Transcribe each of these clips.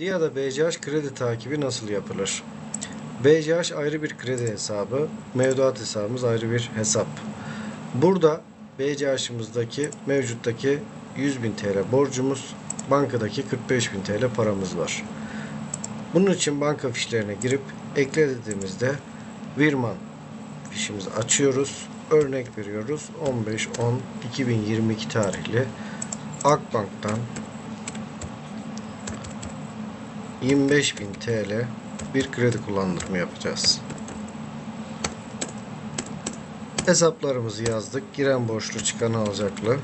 DİA'da BCH kredi takibi nasıl yapılır? BCH ayrı bir kredi hesabı, mevduat hesabımız ayrı bir hesap. Burada BCH'ımızdaki mevcuttaki 100.000 TL borcumuz, bankadaki 45.000 TL paramız var. Bunun için banka fişlerine girip ekle dediğimizde Virman fişimizi açıyoruz. Örnek veriyoruz. 15-10-2022 tarihli Akbank'tan 25.000 TL bir kredi kullandırma yapacağız. Hesaplarımızı yazdık. Giren borçlu çıkan alacaklı.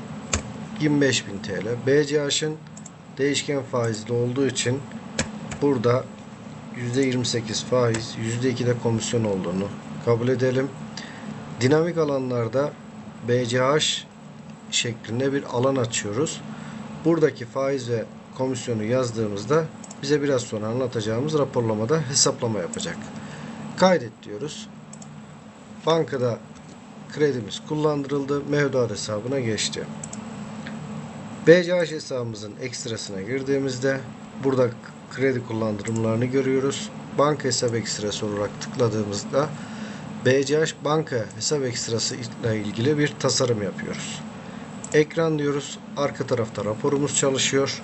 25.000 TL. BCH'ın değişken faizli olduğu için burada %28 faiz, %2 de komisyon olduğunu kabul edelim. Dinamik alanlarda BCH şeklinde bir alan açıyoruz. Buradaki faiz ve komisyonu yazdığımızda bize biraz sonra anlatacağımız raporlamada hesaplama yapacak. Kaydet diyoruz. Bankada kredimiz kullandırıldı. Mevduat hesabına geçti. BCH hesabımızın ekstrasına girdiğimizde burada kredi kullandırımlarını görüyoruz. Banka hesap ekstrası olarak tıkladığımızda BCH banka hesap ekstrası ile ilgili bir tasarım yapıyoruz. Ekran diyoruz. Arka tarafta raporumuz çalışıyor.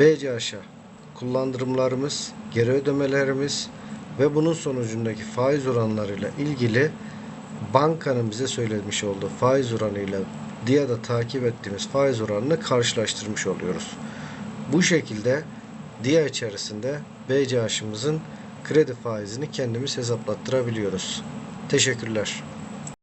BCH'a kullandırımlarımız, geri ödemelerimiz ve bunun sonucundaki faiz oranlarıyla ilgili bankanın bize söylemiş olduğu faiz oranıyla DİA'da takip ettiğimiz faiz oranını karşılaştırmış oluyoruz. Bu şekilde DİA içerisinde BCH'ımızın kredi faizini kendimiz hesaplattırabiliyoruz. Teşekkürler.